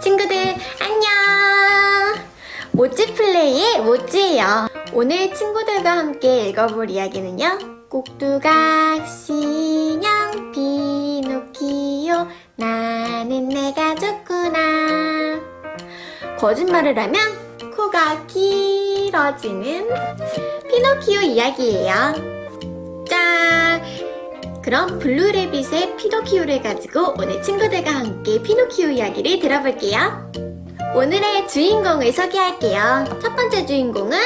친구들 안녕! 모찌 플레이의 모찌예요. 오늘 친구들과 함께 읽어볼 이야기는요. 꼭두각 신형 피노키오 나는 내가 좋구나. 거짓말을 하면 코가 길어지는 피노키오 이야기예요. 짠! 그럼 블루레빗의 피노키오를 가지고 오늘 친구들과 함께 피노키오 이야기를 들어볼게요. 오늘의 주인공을 소개할게요. 첫 번째 주인공은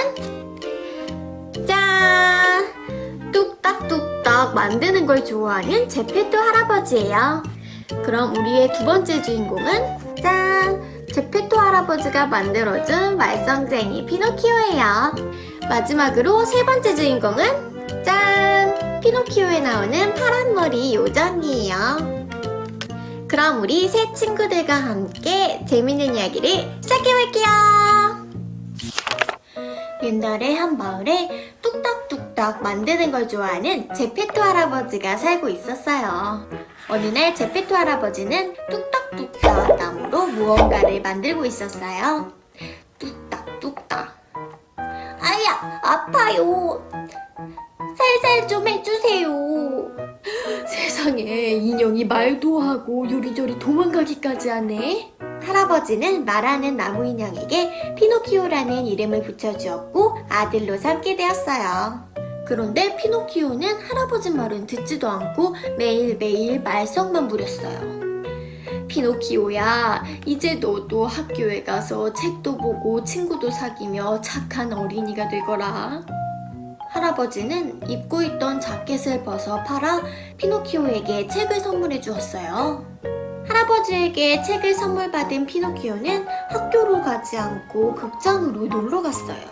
짠! 뚝딱뚝딱 만드는 걸 좋아하는 제페토 할아버지예요. 그럼 우리의 두 번째 주인공은 짠! 제페토 할아버지가 만들어준 말썽쟁이 피노키오예요. 마지막으로 세 번째 주인공은 짠! 피노키오에 나오는 파란머리 요정이에요. 그럼 우리 새 친구들과 함께 재밌는 이야기를 시작해볼게요. 옛날에 한 마을에 뚝딱뚝딱 만드는 걸 좋아하는 제페토 할아버지가 살고 있었어요. 어느 날 제페토 할아버지는 뚝딱뚝딱 나무로 무언가를 만들고 있었어요. 뚝딱뚝딱. 아야, 아파요. 살살 좀 해주세요. 세상에 인형이 말도 하고 요리조리 도망가기까지 하네. 할아버지는 말하는 나무 인형에게 피노키오라는 이름을 붙여주었고 아들로 삼게 되었어요. 그런데 피노키오는 할아버지 말은 듣지도 않고 매일매일 말썽만 부렸어요. 피노키오야, 이제 너도 학교에 가서 책도 보고 친구도 사귀며 착한 어린이가 되거라. 할아버지는 입고 있던 자켓을 벗어 팔아 피노키오에게 책을 선물해 주었어요. 할아버지에게 책을 선물 받은 피노키오는 학교로 가지 않고 극장으로 놀러 갔어요.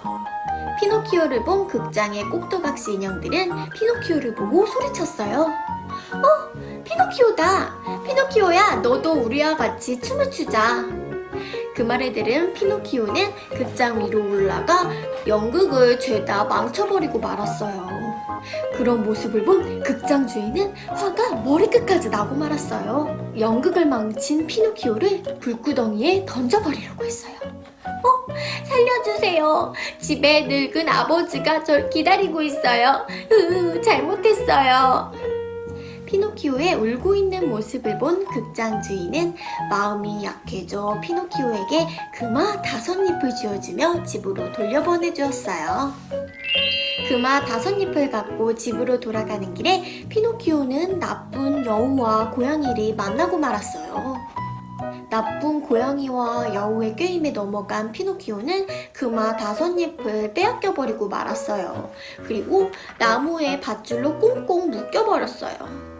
피노키오를 본 극장의 꼭두각시 인형들은 피노키오를 보고 소리쳤어요. 어, 피노키오다. 피노키오야, 너도 우리와 같이 춤을 추자. 그 말을 들은 피노키오는 극장 위로 올라가 연극을 죄다 망쳐버리고 말았어요. 그런 모습을 본 극장 주인은 화가 머리끝까지 나고 말았어요. 연극을 망친 피노키오를 불구덩이에 던져버리려고 했어요. 어? 살려주세요. 집에 늙은 아버지가 절 기다리고 있어요. 으, 잘못했어요. 피노키오의 울고 있는 모습을 본 극장 주인은 마음이 약해져 피노키오에게 금화 다섯 잎을 쥐어주며 집으로 돌려보내 주었어요. 금화 다섯 잎을 갖고 집으로 돌아가는 길에 피노키오는 나쁜 여우와 고양이를 만나고 말았어요. 나쁜 고양이와 여우의 꾀임에 넘어간 피노키오는 금화 다섯 잎을 빼앗겨 버리고 말았어요. 그리고 나무에 밧줄로 꽁꽁 묶여 버렸어요.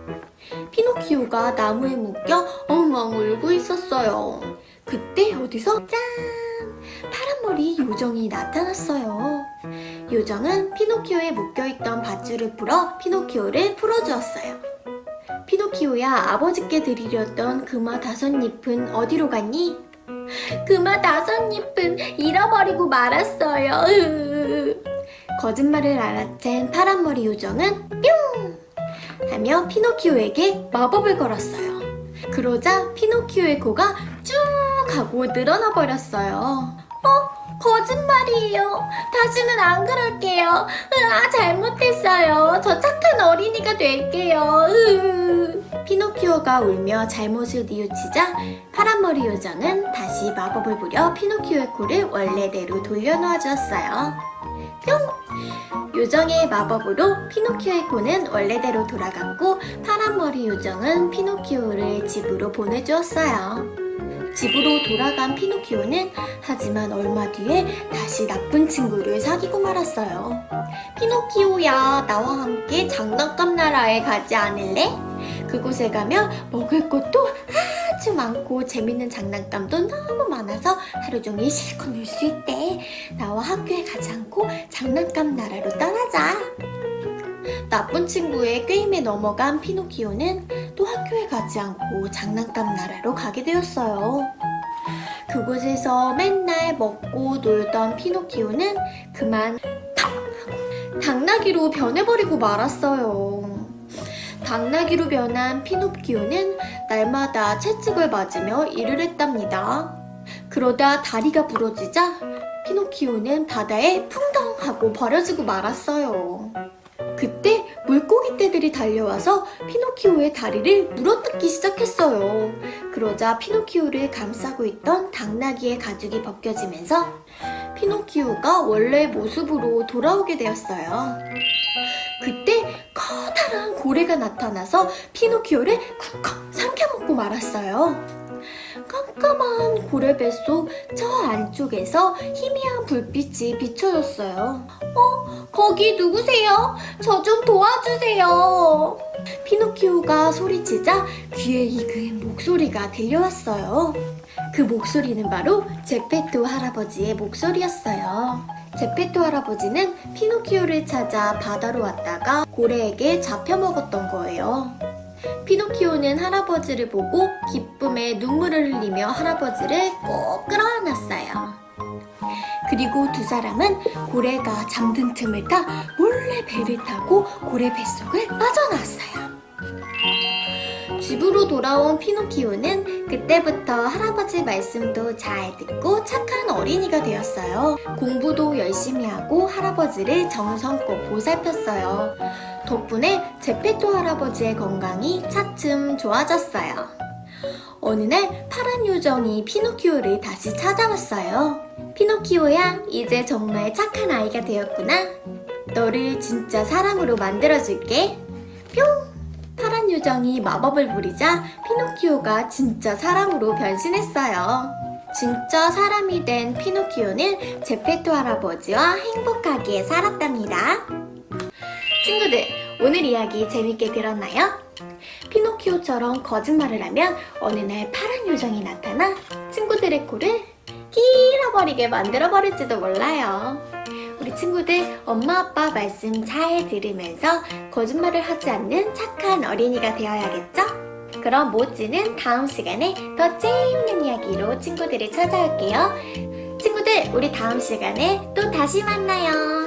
피노키오가 나무에 묶여 엉엉 울고 있었어요. 그때 어디서 짠! 파란머리 요정이 나타났어요. 요정은 피노키오에 묶여있던 밧줄을 풀어 피노키오를 풀어주었어요. 피노키오야, 아버지께 드리려던 금화 다섯 잎은 어디로 갔니? 금화 다섯 잎은 잃어버리고 말았어요. 으. 거짓말을 알아챈 파란머리 요정은 뿅! 하며 피노키오에게 마법을 걸었어요. 그러자 피노키오의 코가 쭉 하고 늘어나 버렸어요. 어? 거짓말이에요. 다시는 안 그럴게요. 으아, 잘못했어요. 저 착한 어린이가 될게요. 으. 피노키오가 울며 잘못을 뉘우치자 파란머리 요정은 다시 마법을 부려 피노키오의 코를 원래대로 돌려놓아 주었어요. 뿅! 요정의 마법으로 피노키오의 코는 원래대로 돌아갔고 파란머리 요정은 피노키오를 집으로 보내주었어요. 집으로 돌아간 피노키오는 하지만 얼마 뒤에 다시 나쁜 친구를 사귀고 말았어요. 피노키오야, 나와 함께 장난감 나라에 가지 않을래? 그곳에 가면 먹을 것도 아주 많고 재밌는 장난감도 너무 많아서 하루 종일 실컷 놀 수 있대. 나와 학교에 가지 않고 장난감 나라로 떠나자. 나쁜 친구의 게임에 넘어간 피노키오는 또 학교에 가지 않고 장난감 나라로 가게 되었어요. 그곳에서 맨날 먹고 놀던 피노키오는 그만 당나귀로 변해버리고 말았어요. 당나귀로 변한 피노키오는 날마다 채찍을 맞으며 일을 했답니다. 그러다 다리가 부러지자 피노키오는 바다에 풍덩 하고 버려지고 말았어요. 그때 물고기 떼들이 달려와서 피노키오의 다리를 물어뜯기 시작했어요. 그러자 피노키오를 감싸고 있던 당나귀의 가죽이 벗겨지면서 피노키오가 원래 모습으로 돌아오게 되었어요. 그때 커다란 고래가 나타나서 피노키오를 쿡쿡 삼켜먹고 말았어요. 깜깜한 고래 뱃속 저 안쪽에서 희미한 불빛이 비춰졌어요. 어? 거기 누구세요? 저 좀 도와주세요. 피노키오가 소리치자 귀에 익은 목소리가 들려왔어요. 그 목소리는 바로 제페토 할아버지의 목소리였어요. 제페토 할아버지는 피노키오를 찾아 바다로 왔다가 고래에게 잡혀먹었던 거예요. 피노키오는 할아버지를 보고 기쁨에 눈물을 흘리며 할아버지를 꼭 끌어안았어요. 그리고 두 사람은 고래가 잠든 틈을 타 몰래 배를 타고 고래 뱃속을 빠져나왔어요. 집으로 돌아온 피노키오는 그때부터 할아버지 말씀도 잘 듣고 착한 어린이가 되었어요. 공부도 열심히 하고 할아버지를 정성껏 보살폈어요. 덕분에 제페토 할아버지의 건강이 차츰 좋아졌어요. 어느 날 파란 요정이 피노키오를 다시 찾아왔어요. 피노키오야, 이제 정말 착한 아이가 되었구나. 너를 진짜 사람으로 만들어줄게. 뿅! 파란 요정이 마법을 부리자 피노키오가 진짜 사람으로 변신했어요. 진짜 사람이 된 피노키오는 제페토 할아버지와 행복하게 살았답니다. 친구들, 오늘 이야기 재밌게 들었나요? 피노키오처럼 거짓말을 하면 어느 날 파란 요정이 나타나 친구들의 코를 길어버리게 만들어버릴지도 몰라요. 우리 친구들 엄마 아빠 말씀 잘 들으면서 거짓말을 하지 않는 착한 어린이가 되어야겠죠? 그럼 모찌는 다음 시간에 더 재밌는 이야기로 친구들을 찾아올게요. 친구들, 우리 다음 시간에 또 다시 만나요.